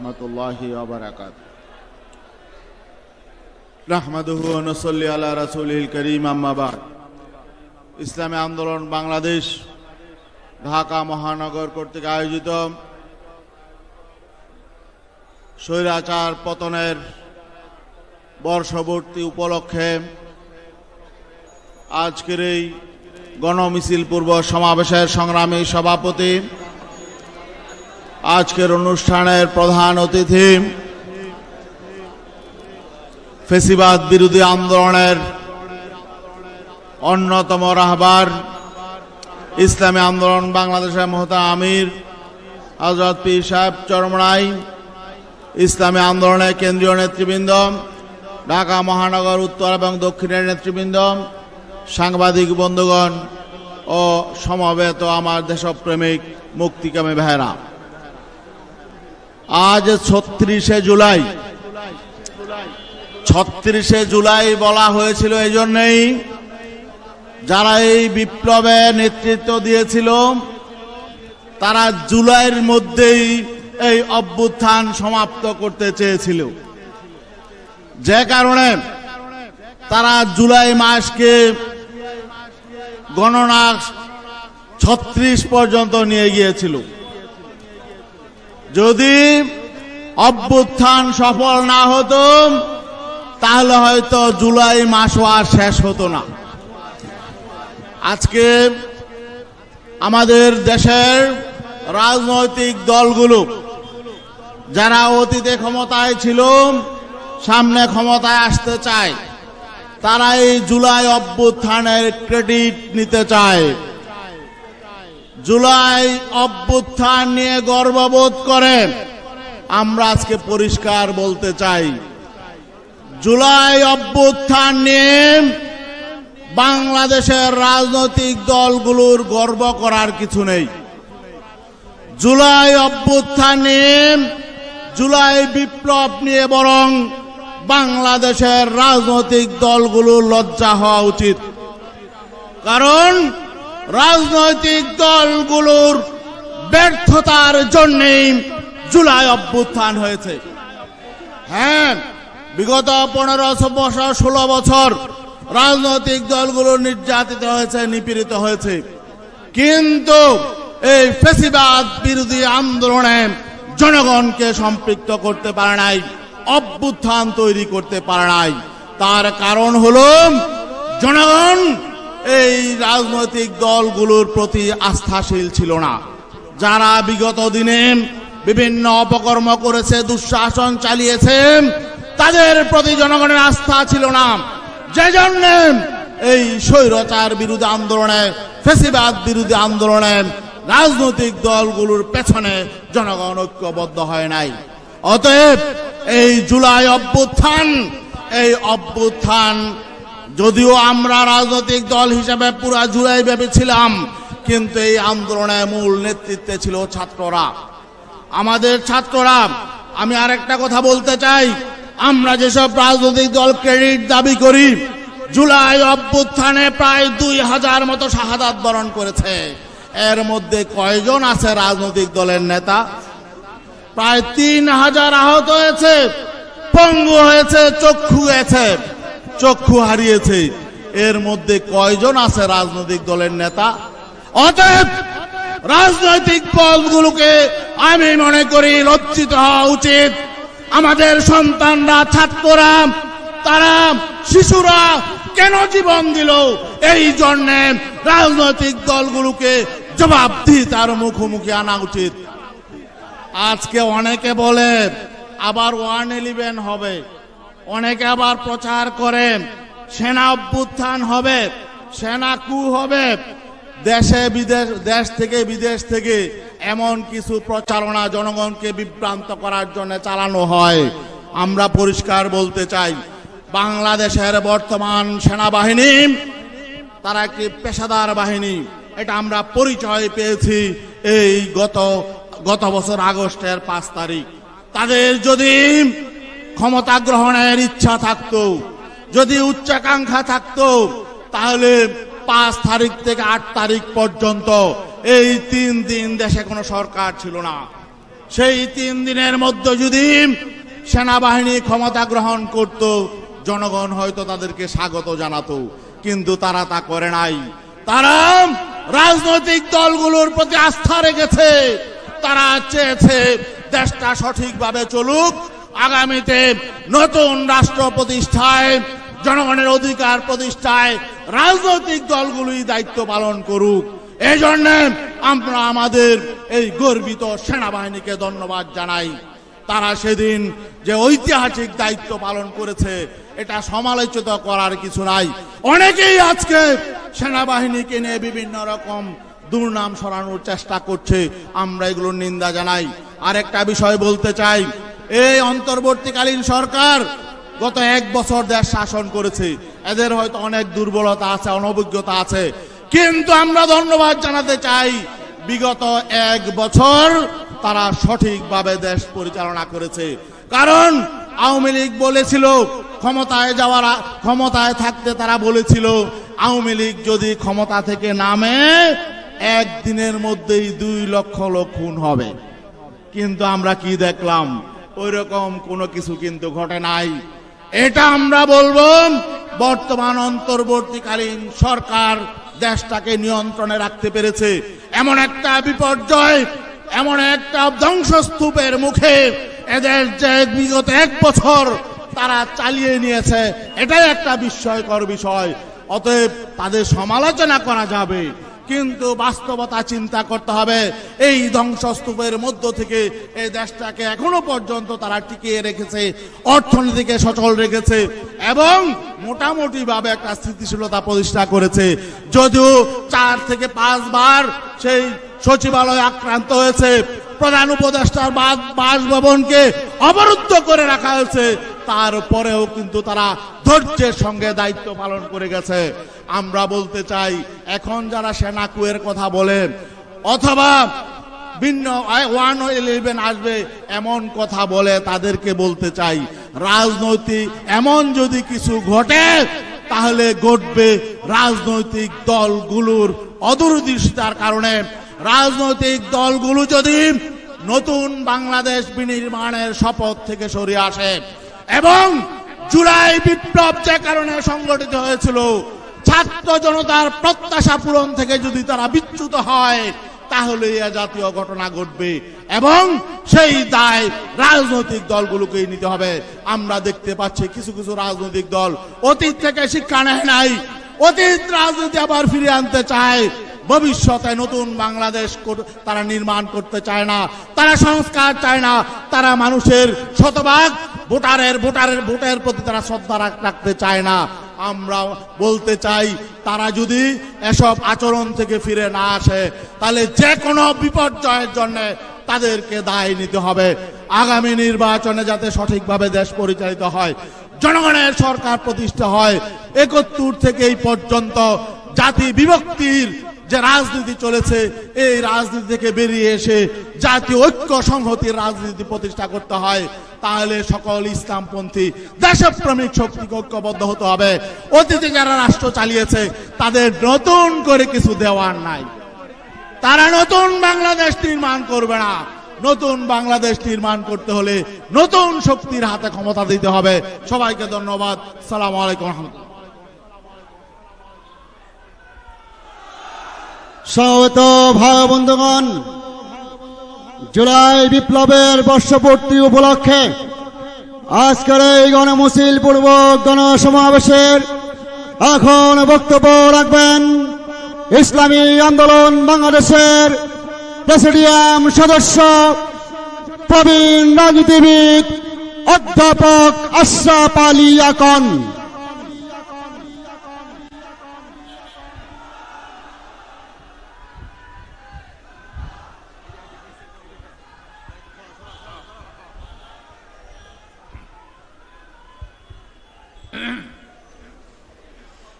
রহমতুল্লাহি আবরাকাত রাহমাদুহু নসল্লি আলা রাসুলিল করিম আম্মাবাদ ইসলামী আন্দোলন বাংলাদেশ, ঢাকা মহানগর কর্তৃক আয়োজিত স্বৈরাচার পতনের বর্ষবর্তী উপলক্ষে আজকের এই গণমিছিল পূর্ব সমাবেশের সংগ্রামী সভাপতি আজকের অনুষ্ঠানের প্রধান অতিথি ফেসিবাদ বিরোধী আন্দোলনের অন্যতম রাহবার ইসলামী আন্দোলন বাংলাদেশের মহতা আমির হজরত পীর সাহেব চরমনাই, ইসলামী আন্দোলনের কেন্দ্রীয় নেতৃবৃন্দ, ঢাকা মহানগর উত্তর এবং দক্ষিণের নেতৃবৃন্দ, সাংবাদিক বন্ধুগণ ও সমবেত আমার দেশপ্রেমিক মুক্তিকামী ভাইরা আজ ছত্রিশে জুলাই। ছত্রিশে জুলাই বলা হয়েছিল এই জন্যেই যারা এই বিপ্লবে নেতৃত্ব দিয়েছিল, তারা জুলাইয়ের মধ্যেই এই অভ্যুত্থান সমাপ্ত করতে চেয়েছিল। যে কারণে তারা জুলাই মাসকে গণনা ছত্রিশ পর্যন্ত নিয়ে গিয়েছিল। যদি অভ্যুত্থান সফল না হতো, তাহলে হয়তো জুলাই মাসও আর শেষ হতো না। আজকে আমাদের দেশের রাজনৈতিক দলগুলো, যারা অতীতে ক্ষমতায় ছিল, সামনে ক্ষমতায় আসতে চায় তারা এই জুলাই অভ্যুত্থানের ক্রেডিট নিতে চায়। জুলাই অভ্যুত্থান নিয়ে গর্ববোধ করেন। আমরা আজকে পরিষ্কার বলতে চাই, জুলাই অভ্যুত্থান নিয়ে বাংলাদেশের রাজনৈতিক দলগুলোর গর্ব করার কিছু নেই। জুলাই অভ্যুত্থান নিয়ে, জুলাই বিপ্লব নিয়ে বরং বাংলাদেশের রাজনৈতিক দলগুলোর লজ্জা হওয়া উচিত। কারণ রাজনৈতিক দলগুলোর ব্যর্থতার জন্যেই জুলাই অভ্যুত্থান হয়েছে। হ্যাঁ বিগত পনেরো বছর ষোলো বছর রাজনৈতিক দলগুলো নির্যাতিত হয়েছে, নিপীড়িত হয়েছে। কিন্তু এই ফেসিবাদ বিরোধী আন্দোলনে জনগণকে সম্পৃক্ত করতে পারে নাই, অভ্যুত্থান তৈরি করতে পারে নাই। তার কারণ হল জনগণ এই রাজনৈতিক দলগুলোর প্রতি আস্থাশীল ছিল না। যারা বিগত দিনে বিভিন্ন অপকর্ম করেছে, দুঃশাসন চালিয়েছে, তাদের প্রতি জনগণের আস্থা ছিল না। যে জন্য এই স্বৈরচার বিরোধী আন্দোলনে, ফেসিবাদ বিরোধী আন্দোলনে রাজনৈতিক দলগুলোর পেছনে জনগণ ঐক্যবদ্ধ হয় নাই। অতএব এই জুলাই অভ্যুত্থান, এই অভ্যুত্থান যদিও আমরা রাজনৈতিক দল হিসাবে পুরা জুলাই ভেবেছিলাম, কিন্তু এই আন্দোলনে মূল নেতৃত্বে ছিল ছাত্ররা। আমাদের ছাত্ররা, আমি আরেকটা কথা বলতে চাই, আমরা যেসব রাজনৈতিক দল ক্রেডিট দাবি করি, জুলাই অভ্যুত্থানে প্রায় দুই হাজার মতো শাহাদাত বরণ করেছে। এর মধ্যে কয়জন আছে রাজনৈতিক দলের নেতা? প্রায় তিন হাজার আহত হয়েছে, পঙ্গু হয়েছে, চক্ষু গেছে। চক্ষু হারিয়েছে। এর মধ্যে কয়জন আছে রাজনৈতিক দলের নেতা? অতএব রাজনৈতিক দলগুলোকে আমি মনে করি লজ্জিত হওয়া উচিত। আমাদের সন্তানরা, ছাত্ররা, তারা, শিশুরা কেন জীবন দিল? এই জন্যে রাজনৈতিক দলগুলোকে জবাবদিহিতার মুখোমুখি আনা উচিত। আজকে অনেকে বলে, আবার ওয়ান ইলেভেন হবে। অনেকে আবার প্রচার করে সেনা অভ্যুত্থান হবে, সেনা কু হবে, দেশে বিদেশ, দেশ থেকে বিদেশ থেকে এমন কিছু প্রচারণা জনগণকে বিভ্রান্ত করার জন্য চালানো হয়। আমরা পরিষ্কার বলতে চাই, বাংলাদেশের বর্তমান সেনাবাহিনী, তারা একটি পেশাদার বাহিনী? এটা আমরা পরিচয় পেয়েছি এই গত গত বছর আগস্টের পাঁচ তারিখ। তাদের যদি ক্ষমতা গ্রহণের ইচ্ছা থাকতো, যদি উচ্চাকাঙ্ক্ষা থাকতো, তাহলে পাঁচ তারিখ থেকে আট তারিখ পর্যন্ত এই তিন দিন দেশে কোনো সরকার ছিল না। সেই তিন দিনের মধ্যে যদি সেনাবাহিনী ক্ষমতা গ্রহণ করত, জনগণ হয়তো তাদেরকে স্বাগত জানাতো, কিন্তু তারা তা করে নাই। তারা রাজনৈতিক দলগুলোর প্রতি আস্থা রেখেছে। তারা চেয়েছে দেশটা সঠিকভাবে চলুক আগামীতে নতুন রাষ্ট্র প্রতিষ্ঠায়, জনগণের অধিকার প্রতিষ্ঠায় রাজনৈতিক দলগুলোই দায়িত্ব পালন করুক। এই জন্য আমরা আমাদের এই গর্বিত সেনাবাহিনীকে ধন্যবাদ জানাই। তারা সেদিন যে ঐতিহাসিক দায়িত্ব পালন করেছে, এটা সমালোচিত করার কিছু নাই। অনেকেই আজকে সেনাবাহিনীকে নিয়ে বিভিন্ন রকম দুর্নাম সরানোর চেষ্টা করছে। আমরা এগুলোর নিন্দা জানাই। আরেকটা বিষয় বলতে চাই এই অন্তর্বর্তীকালীন সরকার গত এক বছর দেশ শাসন করেছে। এদের হয়তো অনেক দুর্বলতা আছে, অনভিজ্ঞতা আছে। কিন্তু আমরা ধন্যবাদ জানাতে চাই, বিগত এক বছর তারা সঠিকভাবে দেশ পরিচালনা করেছে। কারণ আওয়ামী লীগ বলেছিল, ক্ষমতায় যাওয়ার ক্ষমতায় থাকতে তারা বলেছিল, আওয়ামী লীগ যদি ক্ষমতা থেকে নামে, একদিনের মধ্যেই দুই লক্ষ লোক খুন হবে। কিন্তু আমরা কি দেখলাম? ওই রকম কোনো কিছু কিন্তু ঘটে নাই। এটা আমরা বলব, বর্তমান অন্তর্বর্তীকালীন সরকার দেশটাকে নিয়ন্ত্রণে রাখতে পেরেছে। এমন একটা বিপর্যয়, এমন একটা ধ্বংসস্তূপের মুখে এদের যে বিগত এক বছর তারা চালিয়ে নিয়েছে, এটাই একটা বিস্ময়কর বিষয়। অতএব তাদের সমালোচনা করা যাবে। কিন্তু বাস্তবতা চিন্তা করতে হবে। এই ধ্বংসস্তূপের মধ্য থেকে এই দেশটাকে এখনও পর্যন্ত তারা টিকিয়ে রেখেছে, অর্থনীতিকে সচল রেখেছে এবং মোটামুটি ভাবে একটা স্থিতিশীলতা প্রতিষ্ঠা করেছে। যদিও চার থেকে পাঁচবার সেই সচিবালয় আক্রান্ত হয়েছে, প্রধান উপদেষ্টার বাসভবনকে অবরুদ্ধ করে রাখা হয়েছে তারপরেও কিন্তু তারা ধৈর্যের সঙ্গে দায়িত্ব পালন করে গেছে। আমরা বলতে চাই, এখন যারা সেনা কুয়ের কথা বলে, অথবা ভিন্ন ওয়ান ইলেভেন আসবে, এমন কথা বলে, তাদেরকে বলতে চাই, রাজনৈতিক এমন যদি কিছু ঘটে, তাহলে ঘটবে রাজনৈতিক দলগুলোর অদূরদৃষ্টার কারণে। রাজনৈতিক দলগুলো যদি নতুন বাংলাদেশ বিনির্মাণের শপথ থেকে সরে আসে এবং জুলাই বিপ্লব যে কারণে সংগঠিত হয়েছিল, ছাত্র জনতার প্রত্যাশা পূরণ থেকে যদি তারা বিচ্যুত হয়, তাহলে এ জাতীয় ঘটনা ঘটবে এবং সেই দায় রাজনৈতিক দলগুলোকেই নিতে হবে। আমরা দেখতে পাচ্ছি কিছু কিছু রাজনৈতিক দল অতীত থেকে শিক্ষা নেয় নাই, অতীত রাজনীতি আবার ফিরিয়ে আনতে চায়। ভবিষ্যতে নতুন বাংলাদেশ তারা নির্মাণ করতে চায় না, তারা সংস্কার চায় না, তারা মানুষের শতভাগ ভোটারের ভোটারের, ভোটের প্রতি তারা শ্রদ্ধা রাখ- রাখতে চায় না। আমরা বলতে চাই, তারা যদি এসব আচরণ থেকে ফিরে না আসে, তাহলে যে কোনো বিপর্যয়ের জন্য তাদেরকে দায় নিতে হবে। আগামী নির্বাচনে যাতে সঠিকভাবে দেশ পরিচালিত হয়, জনগণের সরকার প্রতিষ্ঠা হয়, একাত্তর থেকে এই পর্যন্ত জাতি বিভক্তির যে রাজনীতি চলেছে, এই রাজনীতি থেকে বেরিয়ে এসে জাতীয় ঐক্য সংহতির রাজনীতি প্রতিষ্ঠা করতে হয়, তাহলে সকল ইসলামপন্থী, দেশপ্রেমিক শক্তিকে ঐক্যবদ্ধ হতে হবে। অতীতে যারা রাষ্ট্র চালিয়েছে, তাদের নতুন করে কিছু দেওয়ার নাই। তারা নতুন বাংলাদেশ নির্মাণ করবে না। নতুন বাংলাদেশ নির্মাণ করতে হলে নতুন শক্তির হাতে ক্ষমতা দিতে হবে। সবাইকে ধন্যবাদ। সালাম আলাইকুম রহমতুল্লাহ। সমবেত ভাই বন্ধুগণ জুলাই বিপ্লবের বর্ষপূর্তি উপলক্ষে আজকের এই গণমুসিল পূর্বক গণসমাবেশের এখন বক্তব্য রাখবেন ইসলামী আন্দোলন বাংলাদেশের প্রেসিডিয়াম সদস্য প্রবীণ রাজনীতিবিদ অধ্যাপক আশরাফ আলী আকন।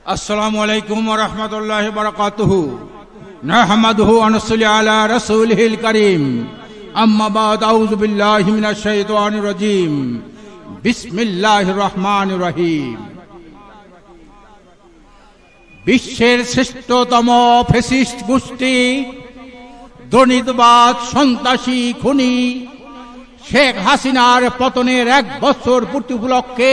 আসসালামু আলাইকুম রহমতুল্লাহ বরকাতহু। নাহমাদহু আনসুলি আলা রসুলহিল করিম। আম্মা বাদ, আউযু বিল্লাহি মিনাশ শাইতানির রাজীম। রহিম। বিশ্বের শ্রেষ্ঠতম ফেসিস্ট গোষ্ঠী দনিতবাদ সন্ত্রাসী খুনি, শেখ হাসিনার পতনের এক বছর পূর্তি উপলক্ষে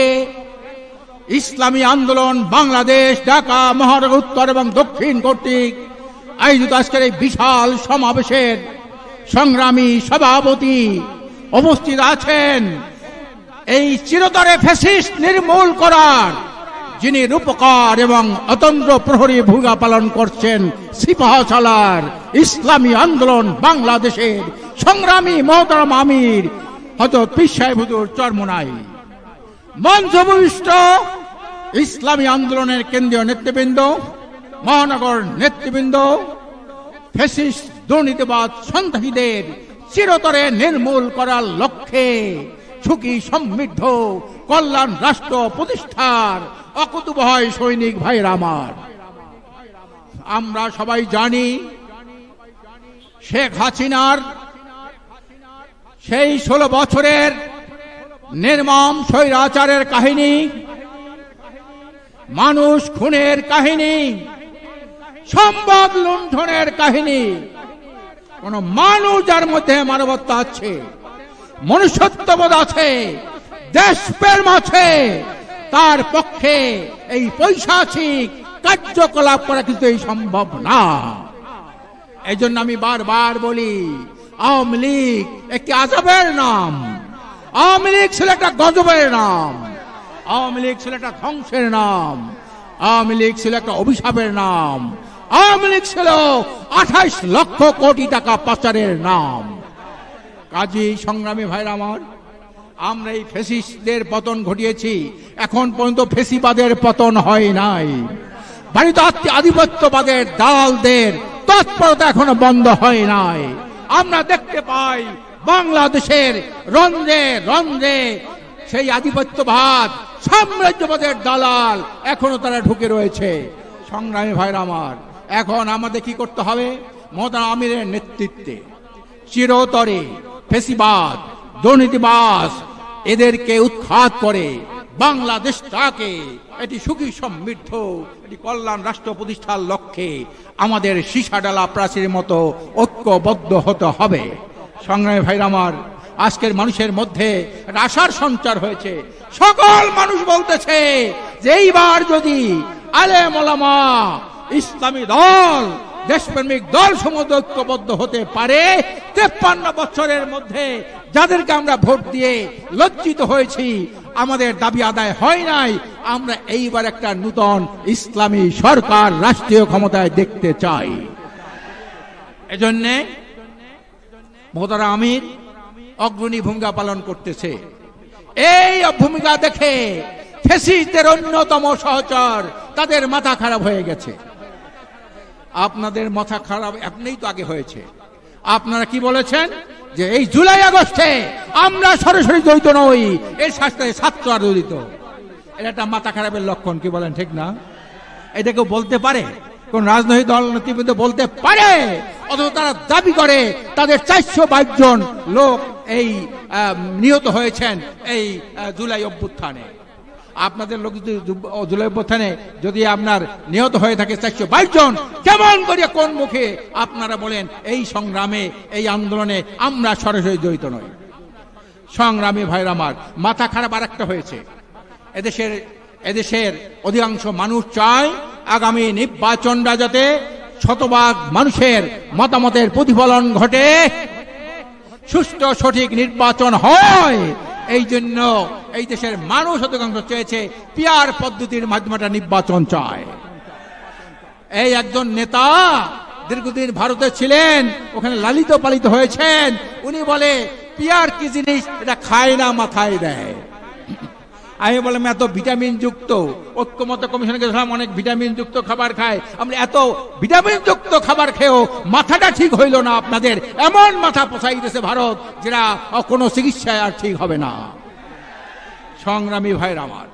ইসলামী আন্দোলন বাংলাদেশ, ঢাকা, মহানগর উত্তর এবং দক্ষিণ কর্তৃক আয়োজিত আজকের এই বিশাল সমাবেশের সংগ্রামী সভাপতি অবস্থিত আছেন এই চিরতরে ফ্যাসিস্ট নির্মূল করার যিনি রূপকার এবং অতন্ত্র প্রহরী ভূমিকা পালন করছেন সিপাহসালার ইসলামী আন্দোলন বাংলাদেশের সংগ্রামী মহতারাম আমির হজরত পীর সাহেব হুজুর চরমনাই। মঞ্চভূমিষ্ঠ ইসলামী আন্দোলনের কেন্দ্রীয় নেতৃবৃন্দ, মহানগর নেতৃবৃন্দ দুর্নীতিবাদ সন্ত্রাসীদের চিরতরে নির্মূল করার লক্ষ্যে সুখী সমৃদ্ধ কল্যাণ রাষ্ট্র প্রতিষ্ঠার অকুতুবহয় সৈনিক ভাইরা আমার। আমরা সবাই জানি, শেখ হাসিনার সেই ষোলো বছরের নির্মম স্বৈরাচারের কাহিনী মানুষ খুনের কাহিনী সম্পদ লুণ্ঠনের কাহিনী। কোন মানুষ যার মধ্যে মানবত্ব আছে, মনুষ্যত্ববোধ আছে, দেশপ্রেম আছে, তার পক্ষে এই পৈশাচিক কার্যকলাপ করা কিন্তু এই সম্ভব না। এই জন্য আমি বারবার বলি, আওয়ামী লীগ একটি আজবের নাম, আওয়ামী লীগ ছিল একটা গজবের নাম। আওয়ামী লীগ ছিল একটা ধ্বংসের নাম, আওয়ামী লীগ ছিল একটা অভিশাপের নাম, আওয়ামী লীগ ছিল আঠাইশ লক্ষ কোটি টাকা পাচারের নাম। কাজী সংগ্রামী ভাইরা আমার, আমরা এই ফেসিসদের পতন ঘটিয়েছি, এখন পর্যন্ত ফেসিবাদের পতন হয় নাই। ভারত আধিপত্যবাদের দালালদের তৎপরতা এখনও বন্ধ হয় নাই। আমরা দেখতে পাই বাংলাদেশের রন্ধ্রে রন্ধ্রে সেই আধিপত্যবাদ সাম্রাজ্যবাদের দালাল এখনও তারা ঢুকে রয়েছে। সংগ্রামী ভাইরা আমার, এখন আমাদের কি করতে হবে? মমতা আমিরের নেতৃত্বে। চিরতরে ফেসিবাদ দুর্নীতিবাস এদেরকে উৎখাত করে বাংলাদেশটাকে এটি সুখী সমৃদ্ধ, এটি কল্যাণ রাষ্ট্র প্রতিষ্ঠার লক্ষ্যে আমাদের সীসাডালা প্রাচীর মতো ঐক্যবদ্ধ হতে হবে। সংগ্রামী ভাইরা আমার আজকের মানুষের মধ্যে আশার সঞ্চার হয়েছে। সকল মানুষ বলতেছে যে এইবার যদি আলে মোলামা ইসলামী দল, দেশপ্রেমিক দল সমুদ্র ঐক্যবদ্ধ হতে পারে, তেপ্পান্ন বছরের মধ্যে যাদেরকে আমরা ভোট দিয়ে লজ্জিত হয়েছি, আমাদের দাবি আদায় হয় নাই, আমরা এইবার একটা নূতন ইসলামী সরকার রাষ্ট্রীয় ক্ষমতায় দেখতে চাই। এজন্যে মোহতারা আমির অগ্রণী ভূমিকা পালন করতেছে। এই ভূমিকা দেখে ফেসিসদের অন্যতম সহচর তাদের মাথা খারাপ হয়ে গেছে। আপনাদের মাথা খারাপ এমনিই তো আগে হয়েছে। আপনারা কি বলেছেন? যে এই জুলাই আগস্টে আমরা সরাসরি জড়িত নই, এর সাথে ছাত্র আর জড়িত এটা একটা মাথা খারাপের লক্ষণ, কি বলেন ঠিক না? এটা কেউ বলতে পারে? কোন রাজনৈতিক দল, নেতৃবৃন্দ বলতে পারে? অথচ তারা দাবি করে, তাদের চারশো বাইশ জন লোক এই নিহত হয়েছেন এই জুলাই অভ্যুত্থানে। আপনাদের লোক জুলাই অভ্যুত্থানে যদি আপনার নিহত হয়ে থাকে চারশো বাইশ জন, কেমন করে কোন মুখে আপনারা বলেন, এই সংগ্রামে, এই আন্দোলনে আমরা সরাসরি জড়িত নই সংগ্রামী ভাইরা আমার, মাথা খারাপ আর একটা হয়েছে। এদেশের এদেশের অধিকাংশ মানুষ চায় আগামী নির্বাচনটা যাতে শতভাগ মানুষের মতামতের প্রতিফলন ঘটে। সুষ্ঠু, সঠিক নির্বাচন হয়। এই জন্য এই দেশের মানুষ অধিকাংশ চেয়েছে পিয়ার পদ্ধতির মাধ্যমে নির্বাচন চায়। এই একজন নেতা দীর্ঘদিন ভারতে ছিলেন, ওখানে লালিত পালিত হয়েছেন। উনি বলে পিয়ার কি জিনিস? এটা খায় না, মাথায় দেয়। আমি বললাম, এত ভিটামিন যুক্ত। ঐক্যমত কমিশনকে ধরলাম অনেক ভিটামিন যুক্ত খাবার খায়। আমরা এত ভিটামিন যুক্ত খাবার খেয়েও মাথাটা ঠিক হইল না আপনাদের। এমন মাথা পোষাই দিতেছে ভারত, যেটা কোনো চিকিৎসায় আর ঠিক হবে না। সংগ্রামী ভাইয়ের আমার